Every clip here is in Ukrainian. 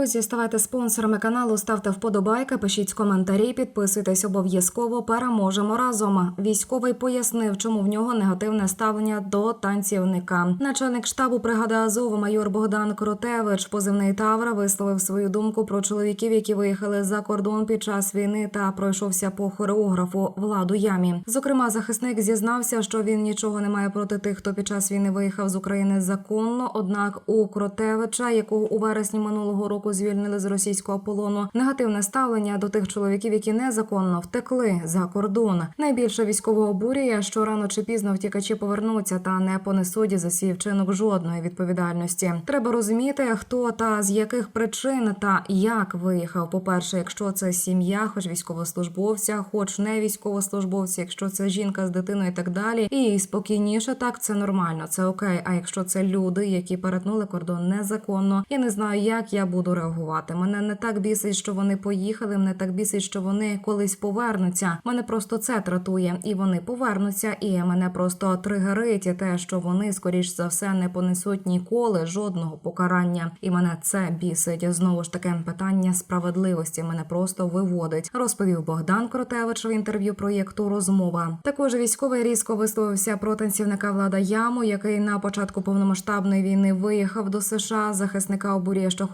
Друзі, ставайте спонсорами каналу, ставте вподобайки, пишіть коментарі, підписуйтесь обов'язково. Переможемо разом. Військовий пояснив, чому в нього негативне ставлення до танцівника. Начальник штабу бригади Азов майор Богдан Кротевич, позивний Тавра, висловив свою думку про чоловіків, які виїхали за кордон під час війни та пройшовся по хореографу владу ямі. Зокрема, захисник зізнався, що він нічого не має проти тих, хто під час війни виїхав з України законно. Однак у Кротевича, якого у вересні минулого року звільнили з російського полону, негативне ставлення до тих чоловіків, які незаконно втекли за кордон. Найбільше військового обурює, що рано чи пізно втікачі повернуться та не понесуть за свій вчинок жодної відповідальності. Треба розуміти, хто та з яких причин та як виїхав. По перше, якщо це сім'я, хоч військовослужбовця, хоч не військовослужбовця, якщо це жінка з дитиною і так далі, і спокійніше, так це нормально, це окей. А якщо це люди, які перетнули кордон незаконно, я не знаю, як я буду реагувати. Мене не так бісить, що вони поїхали. Мене так бісить, що вони колись повернуться. Мене просто це тратує, і вони повернуться. І мене просто тригерить те, що вони скоріш за все не понесуть ніколи жодного покарання. І мене це бісить. Знову ж таке питання справедливості мене просто виводить. Розповів Богдан Кротевич в інтерв'ю проєкту Розмова. Також військовий різко висловився про танцівника Влада Яму, який на початку повномасштабної війни виїхав до США. Захисника обурює, що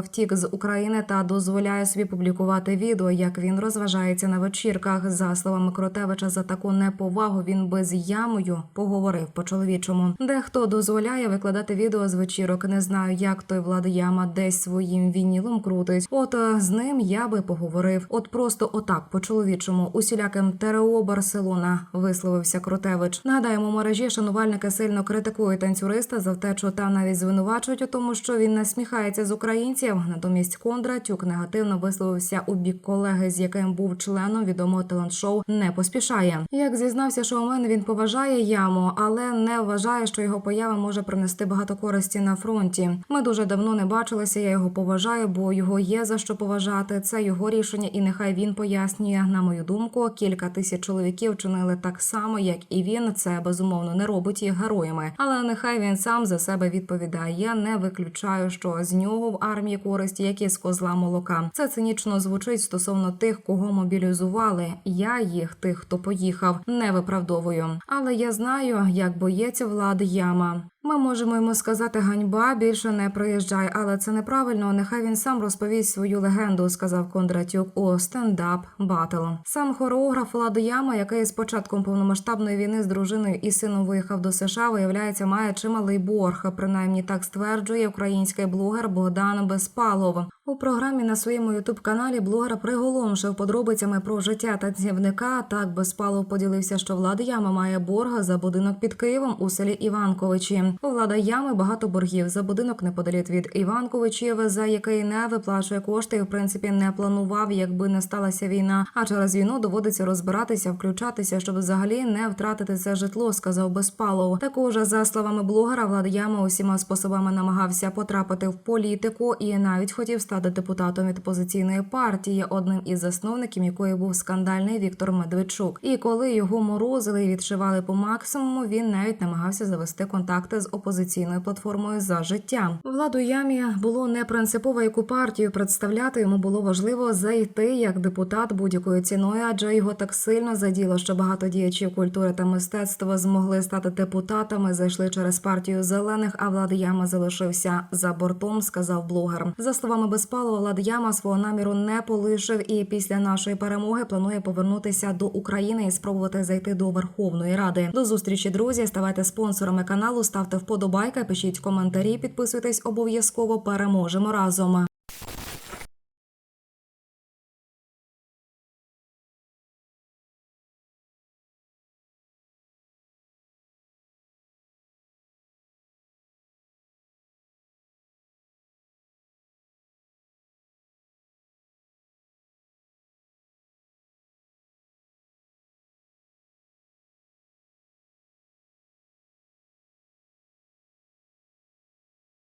втік з України та дозволяє собі публікувати відео, як він розважається на вечірках. За словами Кротевича, за таку неповагу він би з ямою поговорив по чоловічому. Дехто дозволяє викладати відео з вечірок. Не знаю, як той Влад Яма десь своїм вінілом крутить. От е, з ним я би поговорив. От просто отак по чоловічому усіляким ТРО Барселона висловився Кротевич. Нагадаємо, у мережі шанувальники сильно критикують танцюриста за втечу та навіть звинувачують у тому, що він насміхається з українців. Натомість Кондратюк негативно висловився у бік колеги, з яким був членом відомого талант-шоу не поспішає. Як зізнався, шоумен він поважає яму, але не вважає, що його поява може принести багато користі на фронті. Ми дуже давно не бачилися. Я його поважаю, бо його є за що поважати. Це його рішення, і нехай він пояснює. На мою думку, кілька тисяч чоловіків чинили так само, як і він. Це безумовно не робить їх героями. Але нехай він сам за себе відповідає. Я не виключаю, що з нього в армії користь, як з козла молока. Це цинічно звучить стосовно тих, кого мобілізували. Я їх, тих, хто поїхав, не виправдовую. Але я знаю, як боєць влади яма. Ми можемо йому сказати ганьба, більше не приїжджай, але це неправильно. Нехай він сам розповість свою легенду, сказав Кондратюк у стендап батл. Сам хореограф Лад Яма, який з початком повномасштабної війни з дружиною і сином виїхав до США, виявляється, має чималий борг. Принаймні так стверджує український блогер Богдан Безпалов. У програмі на своєму ютуб каналі блогер приголомшив подробицями про життя танцівника. Так Безпалов поділився, що влада яма має борг за будинок під Києвом у селі Іванковичі. У влада ями багато боргів за будинок неподалік від Іванковичів, за який не виплачує кошти. і, В принципі, не планував, якби не сталася війна. А через війну доводиться розбиратися, включатися, щоб взагалі не втратити це житло, сказав Безпалов. Також за словами блогера, влада яма усіма способами намагався потрапити в політику і навіть хотів стати депутатом від опозиційної партії, одним із засновників якої був скандальний Віктор Медведчук. І коли його морозили і відшивали по максимуму, він навіть намагався завести контакти з опозиційною платформою за життя. Владу ямі було не принципово, яку партію представляти. Йому було важливо зайти як депутат будь-якою ціною, адже його так сильно заділо, що багато діячів культури та мистецтва змогли стати депутатами, зайшли через партію зелених. А влада яма залишився за бортом, сказав блогер. За словами Безпалова, влада яма свого наміру не полишив і після нашої перемоги планує повернутися до України і спробувати зайти до Верховної Ради. До зустрічі, друзі. Ставайте спонсорами каналу, ставте вподобайка, пишіть коментарі, підписуйтесь обов'язково. Переможемо разом.